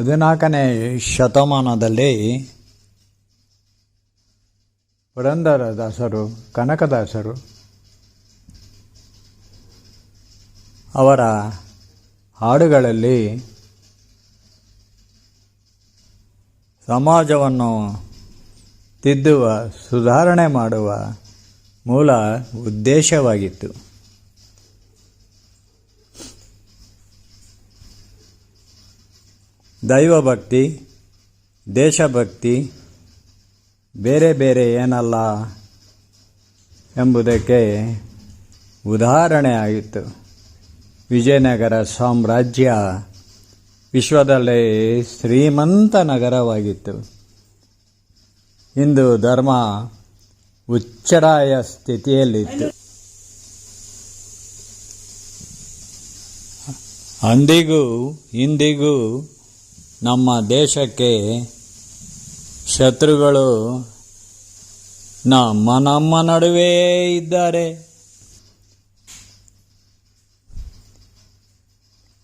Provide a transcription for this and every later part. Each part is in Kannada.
ಹದಿನಾಲ್ಕನೇ ಶತಮಾನದಲ್ಲಿ ಪುರಂದರದಾಸರು ಕನಕದಾಸರು ಅವರ ಹಾಡುಗಳಲ್ಲಿ ಸಮಾಜವನ್ನು ತಿದ್ದುವ ಸುಧಾರಣೆ ಮಾಡುವ ಮೂಲ ಉದ್ದೇಶವಾಗಿತ್ತು. ದೈವಭಕ್ತಿ, ದೇಶಭಕ್ತಿ, ಬೇರೆ ಬೇರೆ ಏನಲ್ಲ ಎಂಬುದಕ್ಕೆ ಉದಾಹರಣೆ ಆಯಿತು ವಿಜಯನಗರ ಸಾಮ್ರಾಜ್ಯ ವಿಶ್ವದಲ್ಲೇ ಶ್ರೀಮಂತ ನಗರವಾಗಿತ್ತು. ಇಂದು ಧರ್ಮ ಉಚ್ಚರಾಯ ಸ್ಥಿತಿಯಲ್ಲಿತ್ತು. ಅಂದಿಗೂ ಇಂದಿಗೂ ನಮ್ಮ ದೇಶಕ್ಕೆ ಶತ್ರುಗಳು ನಮ್ಮ ನಮ್ಮ ನಡುವೆ ಇದ್ದಾರೆ.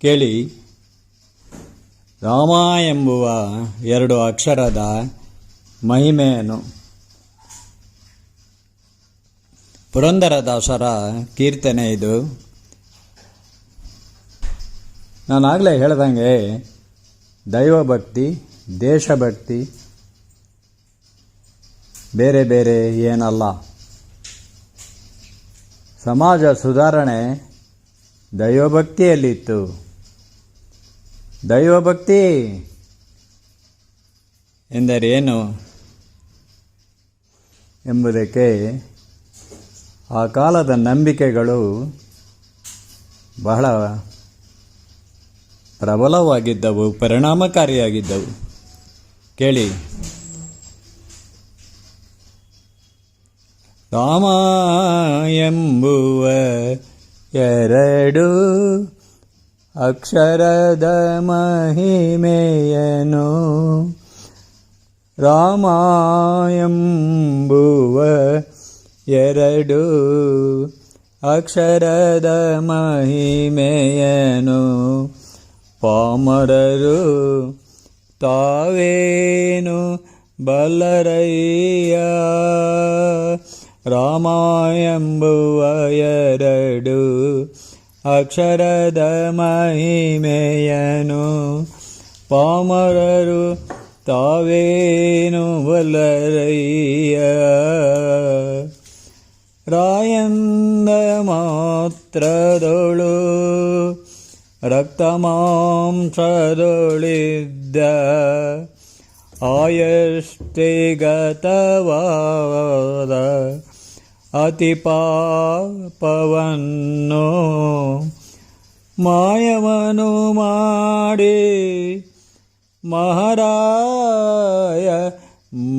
ಕೇಳಿ. ರಾಮ ಎಂಬುವ ಎರಡು ಅಕ್ಷರದ ಮಹಿಮೆಯನ್ನು. ಪುರಂದರದಾಸರ ಕೀರ್ತನೆ ಇದು. ನಾನಾಗಲೇ ಹೇಳ್ದಂಗೆ ದೈವಭಕ್ತಿ, ದೇಶಭಕ್ತಿ, ಬೇರೆ ಬೇರೆ ಏನಲ್ಲ. ಸಮಾಜ ಸುಧಾರಣೆ ದೈವಭಕ್ತಿಯಲ್ಲಿತ್ತು. ದೈವಭಕ್ತಿ ಎಂದರೇನು ಎಂಬುದಕ್ಕೆ ಆ ಕಾಲದ ನಂಬಿಕೆಗಳು ಬಹಳ ಪ್ರಬಲವಾಗಿದ್ದವು ಪರಿಣಾಮಕಾರಿಯಾಗಿದ್ದವು. ಕೇಳಿ. ರಾಮ ಎಂಬುವ ಎರಡು ಅಕ್ಷರದ ಮಹಿಮೆಯನು? ರಾಮ ಎಂಬುವ ಎರಡು ಅಕ್ಷರದ ಮಹಿಮೆಯನು? ಪಾಮರರು ತಾವೇನು ಬಲ್ಲರಯ್ಯ ರಾಮ ಎಂಬುವ ಎರಡು ಅಕ್ಷರದ ಮಹಿಮೆಯನು ಪಾಮರರು ತಾವೇನು ಬಲ್ಲರಯ್ಯ ರಾಯಂದ ಮಾತ್ರದೊಳು ರಕ್ತಮಾಂಸದೊಳಿದ್ದ ಆಯಷ್ಟಿಗತವಾದ ಅತಿ ಪಾಪವನ್ನು ಮಾಯವನು ಮಾಡಿ ಮಹಾರಾಯ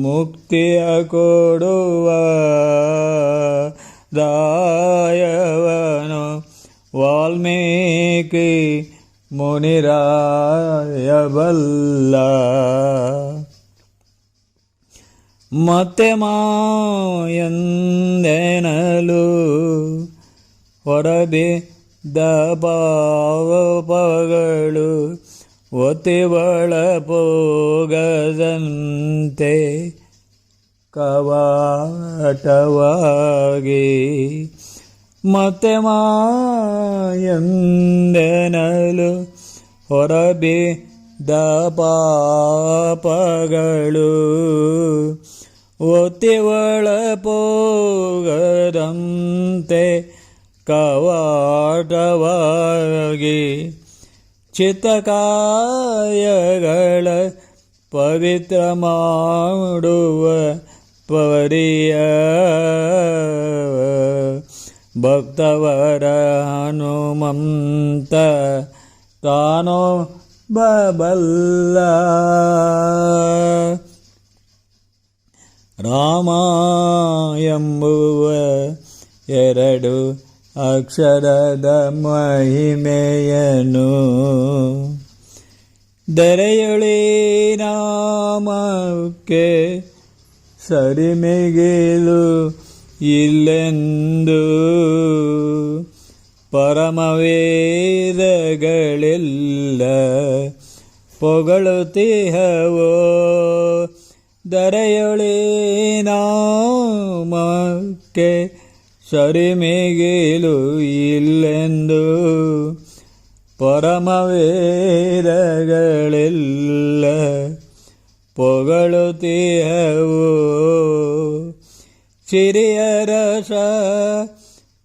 ಮುಕ್ತಿಯ ಕೊಡುವ ದಾಯವನು ವಾಲ್ಮೀಕಿ ಮುನಿರಾಯಬಲ್ಲ. ಮತ್ತೆ ಮಾಯಂದೆನಲು ಹೊರಬಿದ್ದ ಪಾವಗಳು ಒತ್ತಿವಳ ಪೋಗದಂತೆ ಕವಾಟವಾಗಿ ಮತ್ತೆ ಮಾಯಂದೆನಲು ಹೊರಬಿದ್ದ ಪಾಪಗಳು ಒತ್ತಿವಳ ಪೋಗದಂತೆ ಕವಾಟವಾಗಿ ಚಿತ್ತಕಾಯಗಳ ಪವಿತ್ರ ಮಾಡುವ ಪರಿಯ ಭಕ್ತವರ ಹನುಮಂತ ತಾನೋ ಬಬಲ್ಲ. ರಾಮ ಎಂಬುವ ಎರಡು ಅಕ್ಷರದ ಮಹಿಮೆಯನು. ದರೆಯುಳಿ ನಾಮಕ್ಕೆ ಸರಿಮಿಗಿಲು ಇಲ್ಲೆಂದು ಪರಮವೇದಗಳೆಲ್ಲ ಪೊಗಳುತ್ತೀಹವೋ ದರೆಯೊಳಿ ನಾಮಕ್ಕೆ ಸರಿಮಿಗಿಲು ಇಲ್ಲೆಂದು ಪರಮವೇದಗಳೆಲ್ಲ ಪೊಗಳುತ್ತೀಹವೋ. ಸಿರಿಯರಸ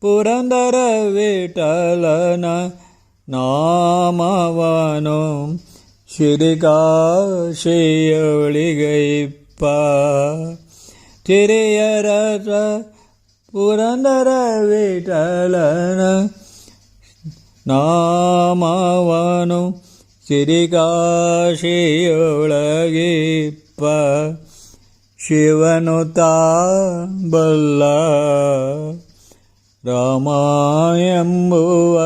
ಪುರಂದರ ವಿಠಲನ ನಾಮವನು ಶಿರಿಕಾಶಿಯೊಳಿಗೈಪ್ಪ ಚಿರಿಯರಸ ಪುರಂದರ ವಿಠಲನ ನಾಮವನು ಸಿರಿಕಾಶಿಯೊಳಗಿಪ್ಪ ಶಿವನು ಬಲ್ಲ ಎಂಬುವ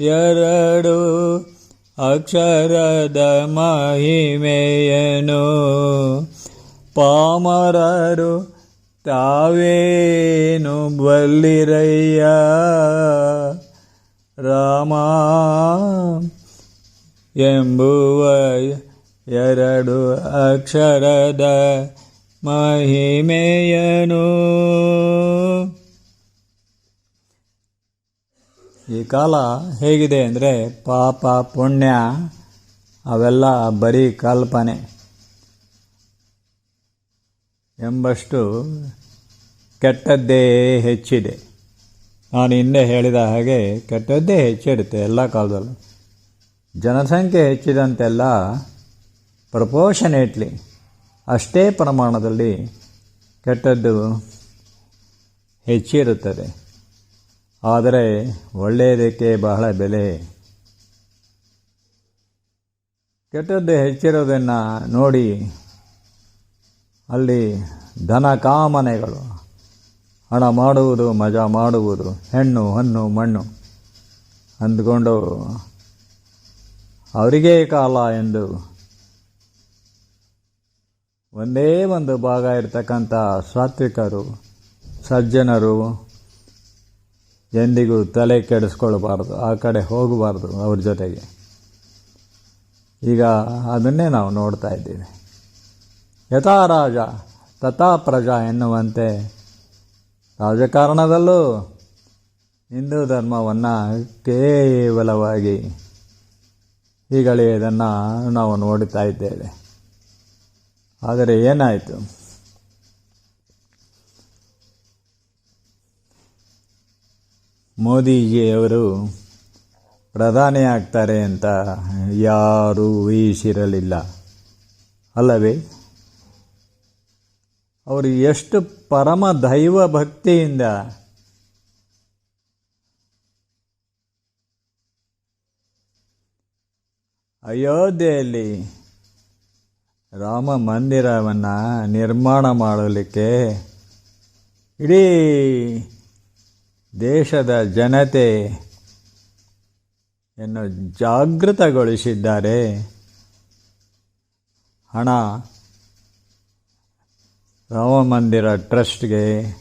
ಎರಡು ಅಕ್ಷರದ ಮಹಿಮೆಯನು. ಪಾಮರರು ತಾವೇನು ಬಲ್ಲಿರಯ್ಯ? ರಾಮ ಎಂಬುವ ಎರಡು ಅಕ್ಷರದ ಮಹಿಮೆಯನು. ಈ ಕಾಲ ಹೇಗಿದೆ ಅಂದರೆ ಪಾಪ, ಪುಣ್ಯ, ಅವೆಲ್ಲ ಬರೀ ಕಲ್ಪನೆ. ಎಂಬಷ್ಟು ಕೆಟ್ಟದ್ದೇ ಹೆಚ್ಚಿದೆ. ನಾನು ಹಿಂದೆ ಹೇಳಿದ ಹಾಗೆ ಕೆಟ್ಟದ್ದೇ ಹೆಚ್ಚಿರುತ್ತೆ ಎಲ್ಲ ಕಾಲದಲ್ಲೂ. ಜನಸಂಖ್ಯೆ ಹೆಚ್ಚಿದಂತೆಲ್ಲ ಪ್ರಪೋಷನೇಟ್ಲಿ ಅಷ್ಟೇ ಪ್ರಮಾಣದಲ್ಲಿ ಕೆಟ್ಟದ್ದು ಹೆಚ್ಚಿರುತ್ತದೆ. ಆದರೆ ಒಳ್ಳೆಯದಕ್ಕೆ ಬಹಳ ಬೆಲೆ. ಕೆಟ್ಟದ್ದು ಹೆಚ್ಚಿರೋದನ್ನು ನೋಡಿ ಅಲ್ಲಿ ಧನ ಕಾಮನೆಗಳು. ಹಣ ಮಾಡುವುದು, ಮಜಾ ಮಾಡುವುದು, ಹೆಣ್ಣು, ಹಣ್ಣು, ಮಣ್ಣು ಅಂದ್ಕೊಂಡು ಅವರಿಗೇ ಕಾಲ ಎಂದು ಒಂದೇ ಒಂದು ಭಾಗ ಇರತಕ್ಕಂಥ ಸಾತ್ವಿಕರು, ಸಜ್ಜನರು ಎಂದಿಗೂ ತಲೆ ಕೆಡಿಸ್ಕೊಳ್ಬಾರ್ದು, ಆ ಕಡೆ ಹೋಗಬಾರ್ದು ಅವ್ರ ಜೊತೆಗೆ. ಈಗ ಅದನ್ನೇ ನಾವು ನೋಡ್ತಾ ಇದ್ದೀವಿ. ಯಥಾ ರಾಜ, ತಥಾ ಪ್ರಜಾ ಎನ್ನುವಂತೆ ರಾಜಕಾರಣದಲ್ಲೂ ಹಿಂದೂ ಧರ್ಮವನ್ನು ಕೇವಲವಾಗಿ ಹೀಗಳೆಯುವುದನ್ನು ನಾವು ನೋಡ್ತಾ ಇದ್ದೇವೆ. ಆದರೆ ಏನಾಯಿತು? ಮೋದಿಜಿಯವರು ಪ್ರಧಾನಿ ಆಗ್ತಾರೆ ಅಂತ ಯಾರೂ ಊಹಿಸಿರಲಿಲ್ಲ. ಅಲ್ಲವೇ? ಅವರು ಎಷ್ಟು ಪರಮ ದೈವ ಭಕ್ತಿಯಿಂದ ಅಯೋಧ್ಯೆಯಲ್ಲಿ ರಾಮ ಮಂದಿರವನ್ನು ನಿರ್ಮಾಣ ಮಾಡಲಿಕ್ಕೆ ಇಡೀ ದೇಶದ ಜನತೆ ಎನ್ನು ಜಾಗೃತಗೊಳಿಸಿದ್ದಾರೆ. ಹಣ ರಾಮ ಮಂದಿರ ಟ್ರಸ್ಟ್ಗೆ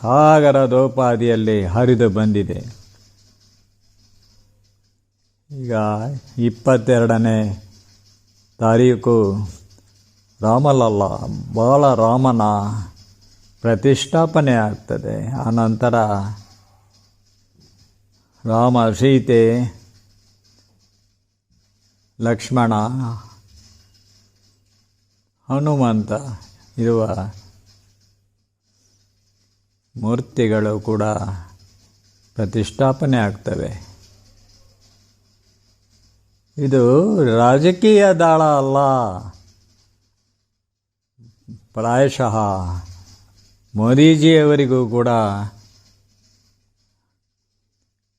ಸಾಗರದೋಪಾದಿಯಲ್ಲಿ ಹರಿದು ಬಂದಿದೆ. ಈಗ ಇಪ್ಪತ್ತೆರಡನೇ ತಾರೀಕು ರಾಮಲಲ್ಲ. ಬಾಲರಾಮನ ಪ್ರತಿಷ್ಠಾಪನೆ ಆಗ್ತದೆ. ಆನಂತರ ರಾಮ ಸೀತೆ, ಲಕ್ಷ್ಮಣ, ಹನುಮಂತ ಇರುವ ಮೂರ್ತಿಗಳು ಕೂಡ ಪ್ರತಿಷ್ಠಾಪನೆ ಆಗ್ತವೆ. ಇದು ರಾಜಕೀಯ ದಾಳ ಅಲ್ಲ. ಪ್ರಾಯಶಃ ಮೋದಿಜಿಯವರಿಗೂ ಕೂಡ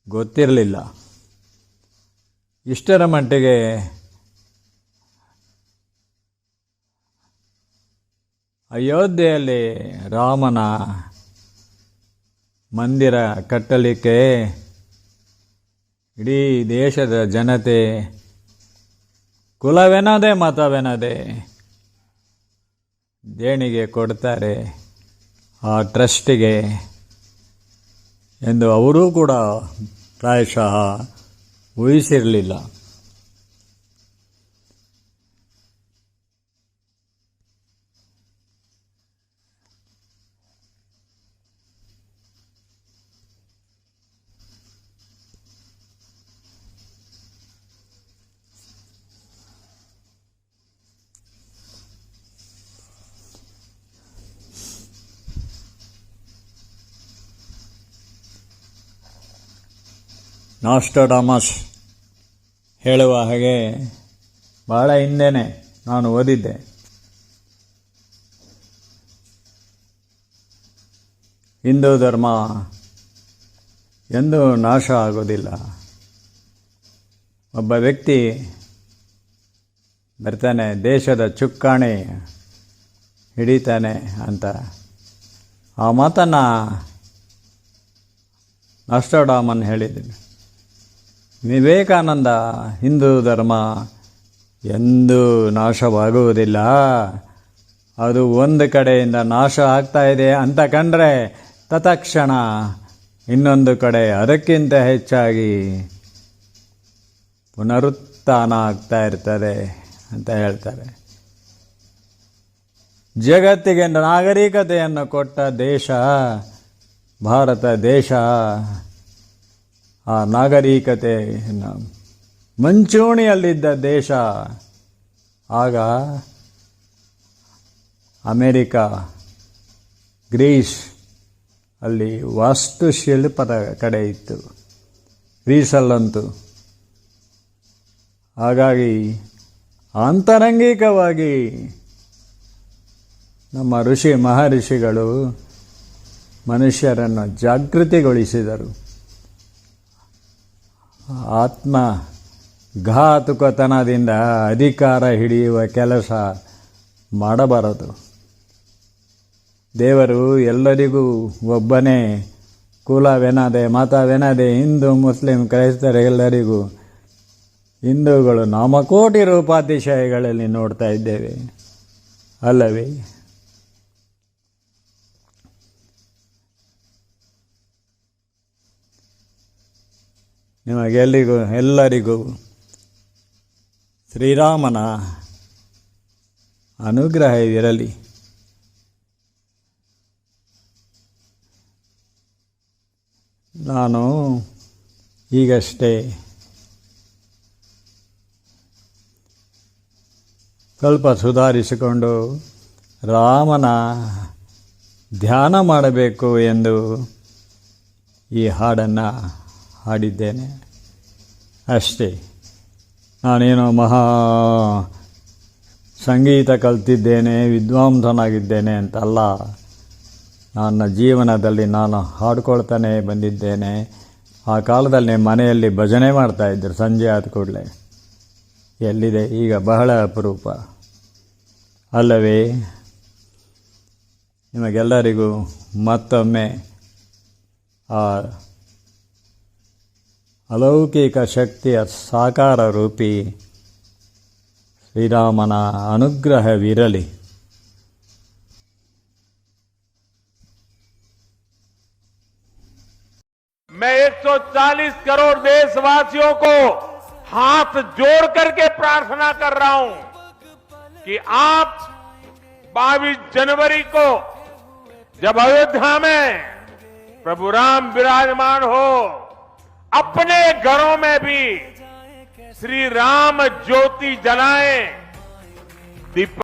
ಗೊತ್ತಿರಲಿಲ್ಲ. ಇಷ್ಟರ ಮಟ್ಟಿಗೆ ಅಯೋಧ್ಯೆಯಲ್ಲಿ ರಾಮನ ಮಂದಿರ ಕಟ್ಟಲಿಕ್ಕೆ ಇಡೀ ದೇಶದ ಜನತೆ ಕುಲವೆನದೆ ಮತವೆನದೆ. ದೇಣಿಗೆ ಕೊಡ್ತಾರೆ ಆ ಟ್ರಸ್ಟಿಗೆ ಎಂದು ಅವರೂ ಕೂಡ ಪ್ರಾಯಶಃ ಊಹಿಸಿರಲಿಲ್ಲ. ನಾಸ್ಟೋಡಾಮಸ್ ಹೇಳುವ ಹಾಗೆ ಬಹಳ ಹಿಂದೆನೆ ನಾನು ಓದಿದ್ದೆ. ಹಿಂದೂ ಧರ್ಮ ಎಂದೂ ನಾಶ ಆಗೋದಿಲ್ಲ. ಒಬ್ಬ ವ್ಯಕ್ತಿ ಬರ್ತಾನೆ, ದೇಶದ ಚುಕ್ಕಾಣಿ ಹಿಡಿತಾನೆ ಅಂತ. ಆ ಮಾತನ್ನು ನಾಸ್ಟೋಡಾಮನ್ ಹೇಳಿದ್ದೀನಿ ವಿವೇಕಾನಂದ ಹಿಂದೂ ಧರ್ಮ ಎಂದೂ ನಾಶವಾಗುವುದಿಲ್ಲ. ಅದು ಒಂದು ಕಡೆಯಿಂದ ನಾಶ ಆಗ್ತಾ ಇದೆ ಅಂತ ಕಂಡ್ರೆ ತತ್ಕ್ಷಣ ಇನ್ನೊಂದು ಕಡೆ ಅದಕ್ಕಿಂತ ಹೆಚ್ಚಾಗಿ ಪುನರುತ್ಥಾನ ಆಗ್ತಾ ಇರ್ತದೆ ಅಂತ ಹೇಳ್ತಾರೆ. ಜಗತ್ತಿಗೆ ನಾಗರಿಕತೆಯನ್ನು ಕೊಟ್ಟ ದೇಶ, ಭಾರತ ದೇಶ ಆ ನಾಗರಿಕತೆ ಮುಂಚೂಣಿಯಲ್ಲಿದ್ದ ದೇಶ. ಆಗ ಅಮೇರಿಕಾ, ಗ್ರೀಸ್ ಅಲ್ಲಿ ವಾಸ್ತುಶಿಲ್ಪದ ಕಡೆ ಇತ್ತು. ಗ್ರೀಸಲ್ಲಂತೂ. ಹಾಗಾಗಿ ಆಂತರಂಗಿಕವಾಗಿ ನಮ್ಮ ಋಷಿ ಮಹರ್ಷಿಗಳು ಮನುಷ್ಯರನ್ನು ಜಾಗೃತಿಗೊಳಿಸಿದರು. ಆತ್ಮ ಘಾತುಕತನದಿಂದ ಅಧಿಕಾರ ಹಿಡಿಯುವ ಕೆಲಸ ಮಾಡಬಾರದು. ದೇವರು ಎಲ್ಲರಿಗೂ ಒಬ್ಬನೇ, ಕುಲವೆನದೆ, ಮತವೆನದೆ, ಹಿಂದೂ, ಮುಸ್ಲಿಂ ಕ್ರೈಸ್ತರೆಲ್ಲರಿಗೂ ಹಿಂದೂಗಳು ನಾಮಕೋಟಿ ರೂಪಾತಿಶಯಗಳಲ್ಲಿ ನೋಡ್ತಾ ಇದ್ದೇವೆ. ಅಲ್ಲವೇ? ನಿಮಗೆಲ್ಲಿಗೂ ಎಲ್ಲರಿಗೂ ಶ್ರೀರಾಮನ ಅನುಗ್ರಹವಿರಲಿ ನಾನು ಈಗಷ್ಟೇ ಸ್ವಲ್ಪ ಸುಧಾರಿಸಿಕೊಂಡು ರಾಮನ ಧ್ಯಾನ ಮಾಡಬೇಕು ಎಂದು ಈ ಹಾಡನ್ನು ಹಾಡಿದ್ದೇನೆ. ಅಷ್ಟೇ. ನಾನೇನೋ ಮಹಾ ಸಂಗೀತ ಕಲ್ತಿದ್ದೇನೆ, ವಿದ್ವಾಂಸನಾಗಿದ್ದೇನೆ ಅಂತಲ್ಲ. ನನ್ನ ಜೀವನದಲ್ಲಿ ನಾನು ಹಾಡ್ಕೊಳ್ತಾನೆ ಬಂದಿದ್ದೇನೆ. ಆ ಕಾಲದಲ್ಲಿ ಮನೆಯಲ್ಲಿ ಭಜನೆ ಮಾಡ್ತಾಯಿದ್ರು ಸಂಜೆ ಆದ ಕೂಡಲೇ. ಎಲ್ಲಿದೆ ಈಗ ಬಹಳ ಅಪರೂಪ. ಅಲ್ಲವೇ, ನಿಮಗೆಲ್ಲರಿಗೂ ಮತ್ತೊಮ್ಮೆ ಆ ಅಲೌಕಿಕ ಶಕ್ತಿಯ ಸಾಕಾರ ರೂಪಿ ಶ್ರೀರಾಮನ ಅನುಗ್ರಹವಿರಲಿ मैं 140 करोड़ देशवासियों को हाथ जोड़ करके प्रार्थना कर रहा हूं कि आप 22 जनवरी को जब अयोध्या में प्रभु राम विराजमान हो अपने घरों में भी श्री राम ज्योति जलाएँ दीप